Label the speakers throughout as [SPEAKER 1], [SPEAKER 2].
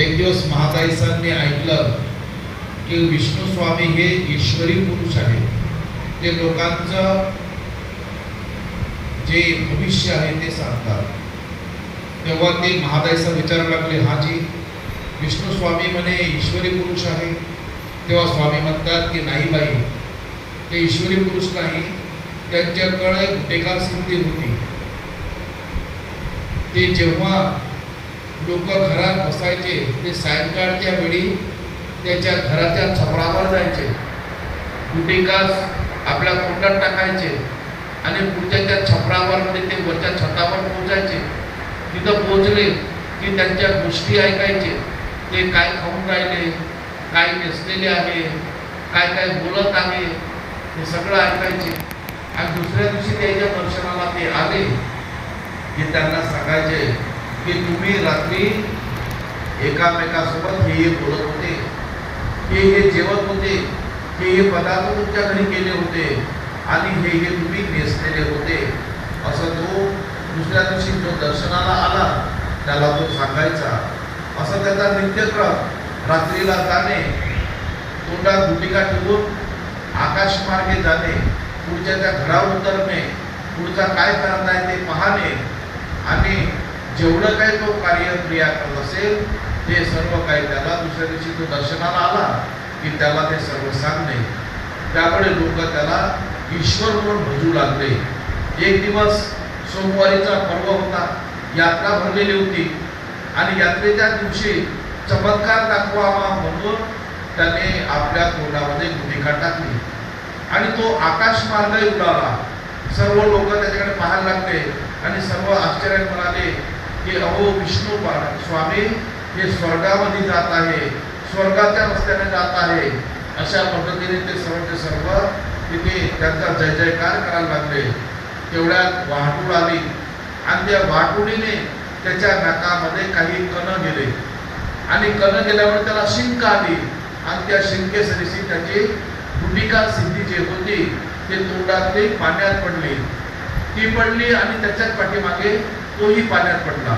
[SPEAKER 1] एक दिवस महाताईसांनी ऐकलं की विष्णू स्वामी हे ईश्वरी पुरुष आहे ते लोकांचं जे भविष्य आहे ते सांगतात. तेव्हा ते महाताईसा विचारायला लागले हाजी विष्णू स्वामी म्हणे ईश्वरी पुरुष आहे. तेव्हा स्वामी म्हणतात की नाही बाई ते ईश्वरी पुरुष नाही त्यांच्याकडे गुटेकार सिद्धी होती. ते जेव्हा लोक घरात बसायचे ते सायंकाळच्या वेळी त्याच्या घराच्या छपरावर जायचे. गुटिकास आपल्या कोंडात टाकायचे आणि पुढच्या त्या छपरावर म्हणजे ते वरच्या छतावर पोहोचायचे. तिथं पोहोचले की त्यांच्या गोष्टी ऐकायचे. ते काय खाऊन राहिले काय नेसलेले आहे काय काय बोलत आहे हे सगळं ऐकायचे. आणि दुसऱ्या दिवशी त्याच्या दर्शनाला ते आले. की त्यांना सांगायचे की तुम्ही रात्री एकामेकासोबत हे हे बोलत होते हे हे जेवत होते हे हे पदार्थ तुमच्या घरी केले होते आणि हे हे तुम्ही नेसलेले होते. असं तो दुसऱ्या दिवशी जो दर्शनाला आला त्याला तो सांगायचा असं त्याचा नित्यक्रम रात्रीला जाणे तोंडात गुटिका ठेवून आकाशमार्गे जाणे पुढच्या त्या घरावर उतरणे पुढचा काय करत आहे ते पाहणे आणि जेवढं काही तो कार्यक्रिया करत असेल ते सर्व काही त्याला दुसऱ्या दिवशी तो दर्शनाला आला की त्याला ते सर्व सांगणे. त्यामुळे लोक त्याला ईश्वर म्हणून भजू लागले. एक दिवस सोमवारीचा पर्व होता. यात्रा भरलेली होती. आणि यात्रेच्या दिवशी चमत्कार दाखवावा म्हणून त्याने आपल्या तोंडामध्ये भूमिका टाकली. आणि तो आकाश मार्ग उडाला. सर्व लोक त्याच्याकडे पाहायला लागले आणि सर्व आश्चर्य म्हणाले की अहो विष्णू स्वामी हे स्वर्गामध्ये जात आहे. स्वर्गाच्या रस्त्याने जात आहे. अशा पद्धतीने ते सर्व सर्व तिथे त्यांचा जय जयकार करायला लागले. तेवढ्यात वाहतूक आली. आणि त्या वाहतुकीने त्याच्या नाकामध्ये काही कण गेले. आणि कण गेल्यामुळे त्याला शिंक आली. आणि त्या शिंकेसरीशी त्याची भूमिका सिद्धी जी होती ते तोंडातली पाण्यात पडली. ती पडली आणि त्याच्याच पाठीमागे तोही पाण्यात पडला.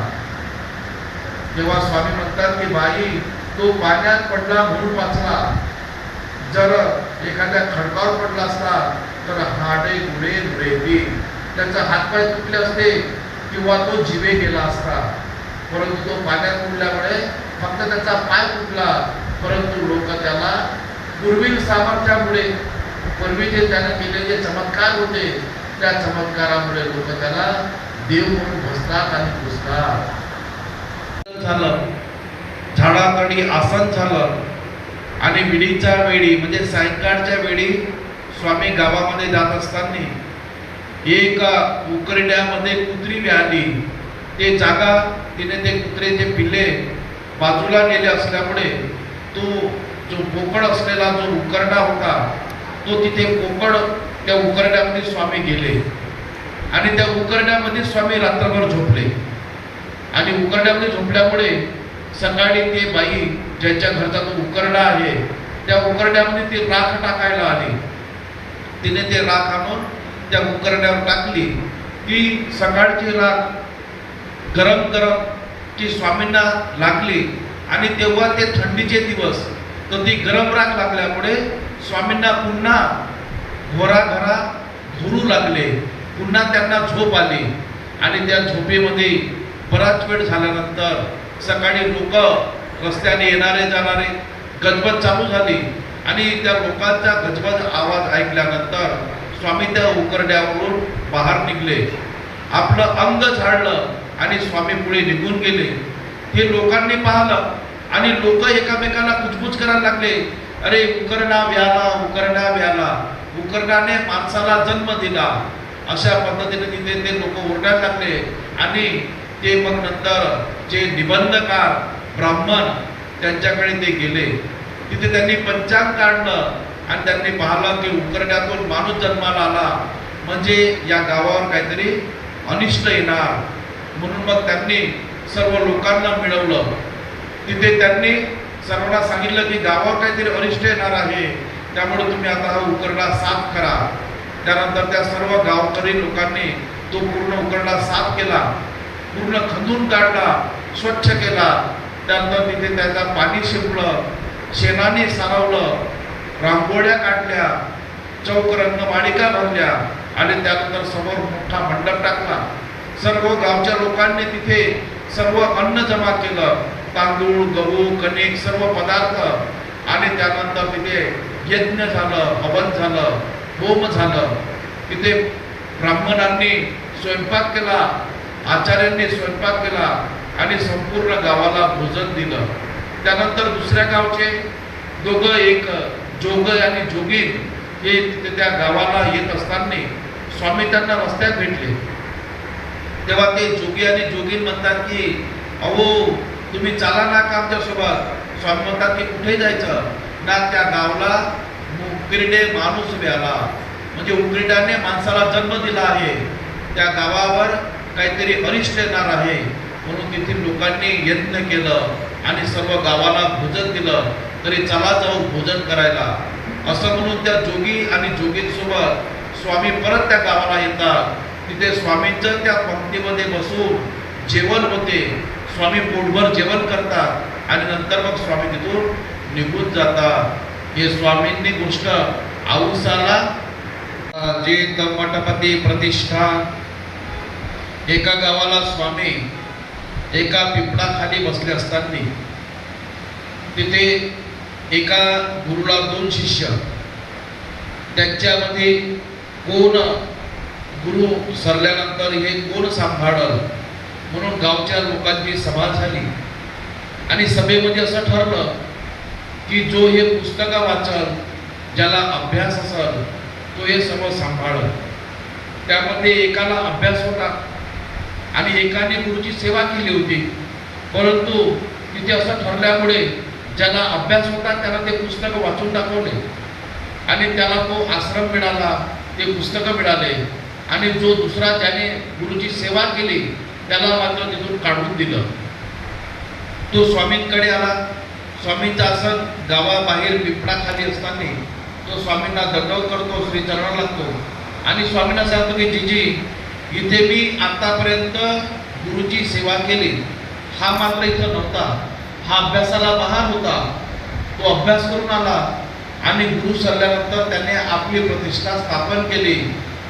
[SPEAKER 1] तेव्हा स्वामी म्हणतात की बाई तो पाण्यात पडला म्हणून वाचला. जर एखाद्या खडकावर पडला असता तर हाडे गुडे धुळे त्याचा हातपाय तुटले असते किंवा तो जिवे गेला असता. परंतु तो पाण्यात उडल्यामुळे फक्त त्याचा पाय तुटला. परंतु लोक त्याला पूर्वी सामर्थ्यामुळे पूर्वी जे त्याने केलेले चमत्कार होते त्या चमत्कारामुळे लोक त्याला देव म्हणून बसतात आणि पुसतात झालं. झाडातडी आसन झालं. आणि विडीच्या वेळी म्हणजे सायंकाळच्या वेळी स्वामी गावामध्ये जात असताना एका उकरड्यामध्ये कुत्री व्याली ते जागा तिने ते कुत्रेचे पिल्ले बाजूला नेले असल्यामुळे तो जो पोकळ असलेला जो उकरडा होता तो तिथे पोकळ त्या उकरड्यामध्ये स्वामी गेले. आणि त्या उकरड्यामध्ये स्वामी रात्रभर झोपले. आणि उकरड्यामध्ये झोपल्यामुळे सकाळी ते बाई ज्यांच्या घरचा तो उकरडा आहे त्या उकरड्यामध्ये ती राख टाकायला आली. तिने ते राख आणून त्या उकरड्यावर टाकली. ती सकाळची राख गरम गरम ती स्वामींना लागली. आणि तेव्हा ते थंडीचे दिवस तर ती गरम राख लागल्यामुळे स्वामींना पुन्हा घोराघरा धुरू लागले. पुन्हा त्यांना झोप आली. आणि त्या झोपेमध्ये बराच वेळ झाल्यानंतर सकाळी लोक रस्त्याने येणारे जाणारे गजबज चालू झाली. आणि त्या लोकांचा गजबज आवाज ऐकल्यानंतर स्वामी त्या उकरड्यावरून बाहेर निघले. आपलं अंग झाडलं आणि स्वामी पुढे निघून गेले. हे लोकांनी पाहिलं आणि लोक एकामेकाला कुचकुच करायला लागले. अरे उकरडा व्याला उकरडा व्याला. उकरडाने माणसाला जन्म दिला. अशा पद्धतीने तिथे ते लोक ओरडायला लागले. आणि ते मग नंतर जे निबंधकार ब्राह्मण त्यांच्याकडे ते गेले. तिथे त्यांनी पंचांग काढलं आणि त्यांनी पाहिलं की उकरड्यातून माणूस जन्माला आला. म्हणजे या गावावर काहीतरी अनिष्ट येणार. म्हणून मग त्यांनी सर्व लोकांना मिळवलं. तिथे त्यांनी सर्वांना सांगितलं की गावावर काहीतरी अनिष्ट येणार आहे. त्यामुळे तुम्ही आता हा उकरडा साफ करा. त्यानंतर त्या सर्व गावकरी लोकांनी तो पूर्ण उकरडा साफ केला पूर्ण खंदून काढला स्वच्छ केला. त्यानंतर तिथे त्याचा पाणी शिंपलं शेणाने सारवलं रांगोळ्या काढल्या चौक रंगमालिका भरल्या आणि त्यानंतर समोर मोठा मंडप टाकला. सर्व गावच्या लोकांनी तिथे सर्व अन्न जमा केलं तांदूळ गहू कणिक सर्व पदार्थ आणि त्यानंतर तिथे यज्ञ झालं हवन झालं. होम झालं. तिथे ब्राह्मणांनी स्वयंपाक केला आचार्यांनी स्वयंपाक केला आणि संपूर्ण गावाला भोजन दिलं. त्यानंतर दुसऱ्या गावचे दोघं एक जोग आणि जोगीन हे तिथे त्या गावाला येत असताना स्वामी त्यांना रस्त्यात भेटले. तेव्हा ते जोगी आणि जोगीन म्हणतात की अहो तुम्ही चाला ना का आमच्यासोबत स्वामी म्हणतात की कुठे जायचं? ना त्या गावला उकिरडे माणूस व्याला. म्हणजे उकिरड्याने माणसाला जन्म दिला आहे. त्या गावावर काहीतरी अरिष्ट येणार आहे. म्हणून तेथील लोकांनी यत्न केलं आणि सर्व गावाला भोजन दिलं. तरी चला जाऊ भोजन करायला. असं म्हणून त्या जोगी आणि जोगींसोबत स्वामी परत त्या गावाला येतात. तिथे स्वामींचं त्या पंक्तीमध्ये बसून जेवण होते. स्वामी पोटभर जेवण करतात. आणि नंतर मग स्वामी तिथून निघून जातात. हे स्वामींनी गोष्ट औसाला जे मठपती प्रतिष्ठा एका गावाला स्वामी एका पिंपळाखाली बसले असताना तिथे एका गुरुला दोन शिष्य त्यांच्यामध्ये कोण गुरु सरल्यानंतर हे कोण सांभाळलं? म्हणून गावच्या लोकांची सभा झाली. आणि सभेमध्ये असं ठरलं की जो हे पुस्तकं वाचल ज्याला अभ्यास असल तो हे सर्व सांभाळ त्यामध्ये एकाला अभ्यास होता आणि एकाने गुरुची सेवा केली होती. परंतु तिथे असं ठरल्यामुळे ज्याला अभ्यास होता त्याला ते पुस्तकं वाचून दाखवले. आणि त्याला तो आश्रम मिळाला ते पुस्तकं मिळाले. आणि जो दुसरा त्याने गुरुची सेवा केली त्याला मात्र तिथून काढून दिलं. तो स्वामींकडे आला. स्वामींचा आसन गावाबाहेर पिंपळाखाली असताना तो स्वामींना दंडव करतो श्री चरणाला लागतो. आणि स्वामींना सांगतो की जीजी इथे मी आतापर्यंत गुरुची सेवा केली. हा मात्र इथं नव्हता. हा अभ्यासाला बहार होता. तो अभ्यास करून आला. आणि गुरु सरल्यानंतर त्याने आपली प्रतिष्ठा स्थापन केली.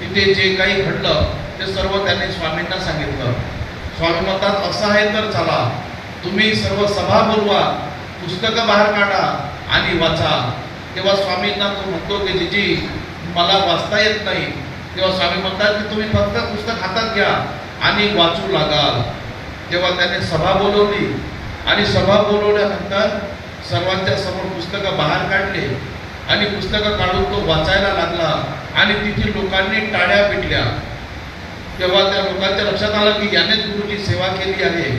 [SPEAKER 1] तिथे जे काही घडलं ते सर्व त्याने स्वामींना सांगितलं. स्वामी म्हणतात असं आहे तर चला. तुम्ही सर्व सभा बोलवा. पुस्तकं बाहेर काढा आणि वाचा. तेव्हा स्वामींना तो म्हणतो की जिजी मला वाचता येत नाही. तेव्हा स्वामी म्हणतात की तुम्ही फक्त पुस्तक हातात घ्या आणि वाचू लागाल. तेव्हा त्याने सभा बोलवली आणि सभा बोलवल्यानंतर सर्वांच्या समोर पुस्तकं बाहेर काढले आणि पुस्तकं काढून तो वाचायला लागला आणि तिथे लोकांनी टाळ्या पिटल्या. तेव्हा त्या लोकांच्या लक्षात आलं की यानेच गुरुची सेवा केली आहे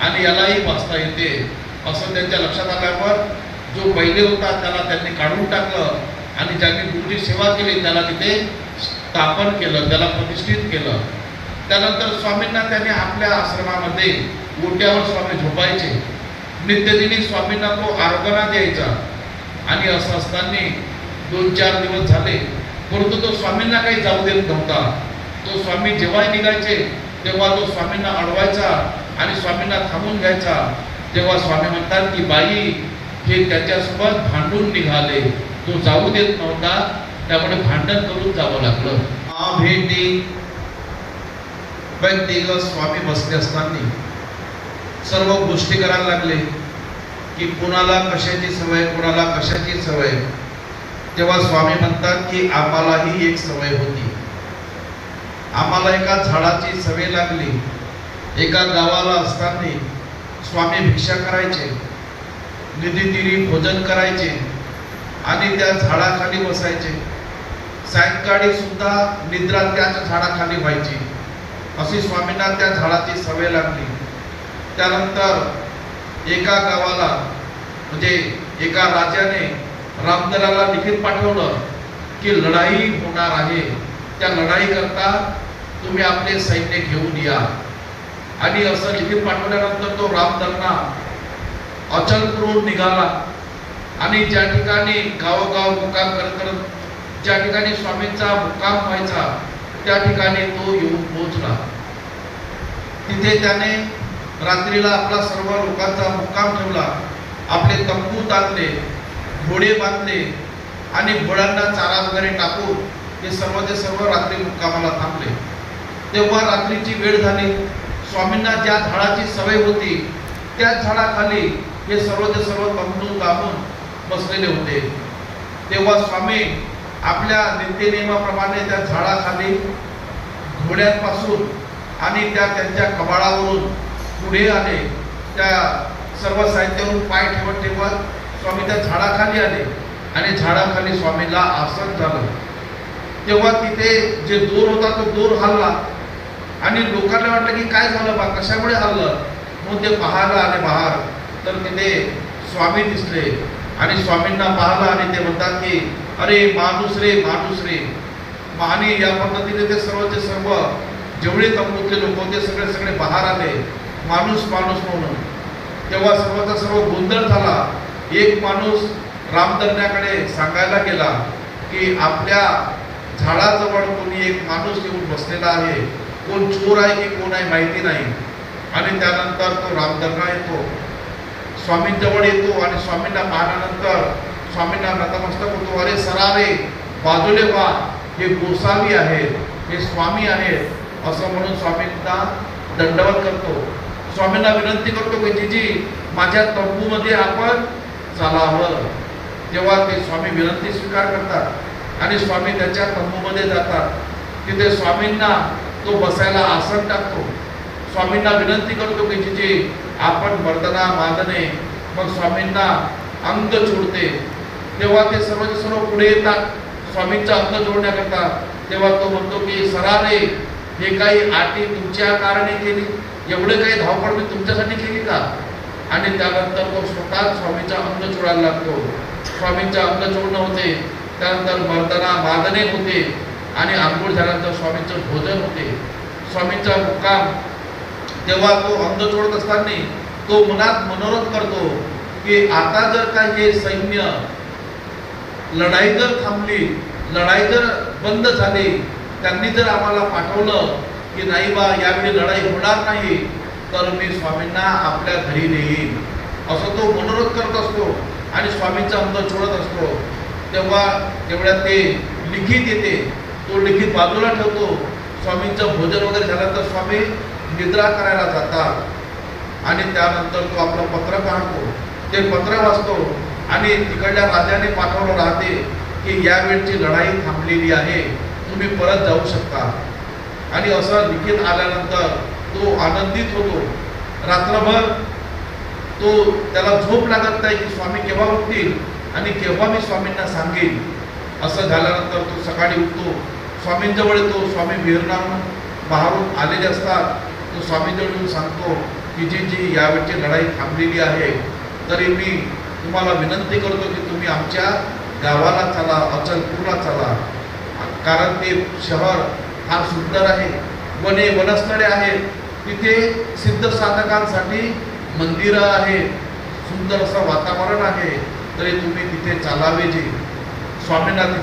[SPEAKER 1] आणि यालाही वाचता येते. असं त्यांच्या लक्षात आल्यावर जो पहिले होता त्याला त्यांनी काढून टाकलं आणि ज्यांनी गुरुची सेवा केली त्याला तिथे स्थापन केलं त्याला प्रतिष्ठित केलं. त्यानंतर स्वामींना त्याने आपल्या आश्रमामध्ये गोट्यावर स्वामी झोपायचे. नित्यदिनी स्वामींना तो आरोग्याला द्यायचा. आणि असं असताना दोन चार दिवस झाले. परंतु तो स्वामींना काही जाऊ देत नव्हता. तो स्वामी जेव्हाही निघायचे तेव्हा तो स्वामींना अडवायचा आणि स्वामींना थांबून घ्यायचा. तेव्हा स्वामी म्हणतात की बाई हे त्याच्यासोबत भांडून निघाले. तो जाऊ देत नव्हता. त्यामुळे भांडण करून जावं लागलं. भेटी व्यक्तिगत स्वामी बसले असताना सर्व गोष्टी करायला लागले की कोणाला कशाची सवय कोणाला कशाची सवय. तेव्हा स्वामी म्हणतात की आम्हालाही एक सवय होती. आम्हाला एका झाडाची सवय लागली. एका गावाला असताना स्वामी भिक्षा करायचे निधीतिरी भोजन करायचे आणि त्या झाडाखाली बसायचे. सायंकाळी सुद्धा निद्रा त्याच झाडाखाली व्हायची. अशी स्वामींना त्या झाडाची सवय लागली. त्यानंतर एका गावाला म्हणजे एका राजाने रामदराला लिखित पाठवलं की लढाई होणार आहे. त्या लढाई करता तुम्ही आपले सैन्य घेऊन या. आणि असं लिखित पाठवल्यानंतर तो रामदरना अचलपूरहून निघाला. आणि ज्या ठिकाणी गावोगाव मुक्काम करत करत ज्या ठिकाणी स्वामींचा मुक्काम व्हायचा त्या ठिकाणी तो येऊन पोहोचला. तिथे त्याने रात्रीला आपला सर्व लोकांचा मुक्काम ठेवला. आपले तंबू टाकले घोडे बांधले आणि घोड्यांना चारा वगैरे टाकून ते सर्व ते सर्व रात्री मुक्कामाला थांबले. तेव्हा रात्रीची वेळ झाली. स्वामींना ज्या झाडाची सवय होती त्याच झाडाखाली हे सर्व ते सर्व तंबू दाबून बसलेले होते. तेव्हा स्वामी आपल्या नित्यनियमाप्रमाणे त्या झाडाखाली घोड्यांपासून आणि त्या त्यांच्या कबाळावरून पुढे आले. त्या सर्व साहित्यावरून पाय ठेवत ठेवत स्वामी त्या झाडाखाली आले आणि झाडाखाली स्वामीला आसन झालं. तेव्हा तिथे जे दूर होता तो दूर हल्ला. आणि लोकांना वाटलं की काय झालं बा? कशामुळे हल्लं? मग ते पाहायला आले बाहेर तर तिथे स्वामी दिसले. आणि स्वामींना पाहिलं आणि ते म्हणतात की अरे माणूस रे माणूस रे. मग आणि या पद्धतीने ते सर्वचे सर्व जेवढे तंबूतले लोक होते सगळे सगळे बाहेर आले. माणूस माणूस म्हणून. तेव्हा सर्वचा सर्व गोंधळ झाला. एक माणूस रामदर्ण्याकडे सांगायला गेला की आपल्या झाडाजवळ कोणी एक माणूस येऊन बसलेला आहे. कोण चोर आहे की कोण आहे माहिती नाही. आणि त्यानंतर तो रामदर्गा येतो. स्वामींजवळ येतो आणि स्वामींना पाहिल्यानंतर स्वामींना नतमस्तक होतो. अरे सरारे बाजूले वा हे गोसावी आहेत हे स्वामी आहेत असं म्हणून स्वामींना दंडवत करतो. स्वामींना विनंती करतो की जीजी माझ्या तंबूमध्ये आपण चालावं तेव्हा ते स्वामी विनंती स्वीकार करतात. आणि स्वामी त्याच्या तंबूमध्ये जातात. तिथे स्वामींना तो बसायला आसन टाकतो. स्वामींना विनंती करतो की जिथे आपण वर्तना मादने मग स्वामींना अंग जोडते. तेव्हा ते सर्वचे सर्व पुढे येतात. स्वामींचा अंग जोडण्याकरता तेव्हा तो म्हणतो की सरारे हे काही आटी तुमच्या कारणे केली. एवढे काही धावपळ मी तुमच्यासाठी केली का? आणि त्यानंतर तो स्वतः स्वामीचा अंग जोडायला लागतो. स्वामींचा अंग जोडणं होते. त्यानंतर मर्दना मादने होते. आणि आंघोळ झाल्यानंतर स्वामींचं भोजन होते. स्वामींचा मुक्काम तेव्हा तो अंध छोडत असताना तो मनात मनोरथ करतो की आता जर का हे सैन्य लढाई जर थांबली लढाई जर बंद झाली त्यांनी जर आम्हाला पाठवलं की नाही बा यावेळी लढाई होणार नाही तर मी स्वामींना आपल्या घरी नेईन. असं तो मनोरथ करत असतो आणि स्वामींचा अंध छोडत असतो. तेव्हा तेवढ्या ते लिखित येते. तो लिखित बाजूला ठेवतो. स्वामींचं भोजन वगैरे झाल्यानंतर स्वामी निद्रा करायला जातात. आणि त्यानंतर तो आपलं पत्र काढतो ते पत्र वाचतो आणि तिकडल्या राजाने पाठवलं राहते की यावेळची लढाई थांबलेली आहे. तुम्ही परत जाऊ शकता. आणि असं लिखित आल्यानंतर तो आनंदित होतो. रात्रभर तो त्याला झोप लागत नाही की स्वामी केव्हा उठतील आणि केव्हा मी स्वामींना सांगेन. असं झाल्यानंतर तो सकाळी उठतो. स्वामींजवळ येतो स्वामी विहरणाहून बाहेरून आलेले असतात तो स्वामींजवळ येऊन सांगतो की जी जी यावेळची लढाई थांबलेली आहे तरी मी तुम्हाला विनंती करतो की तुम्ही आमच्या गावाला चला अचलपूरला चला. कारण ते शहर फार सुंदर आहे वने वनस्थळे आहेत तिथे सिद्ध साधकांसाठी मंदिरं आहेत सुंदर असं वातावरण आहे तरी तुम्ही तिथे चालावे जे स्वामींना तिथे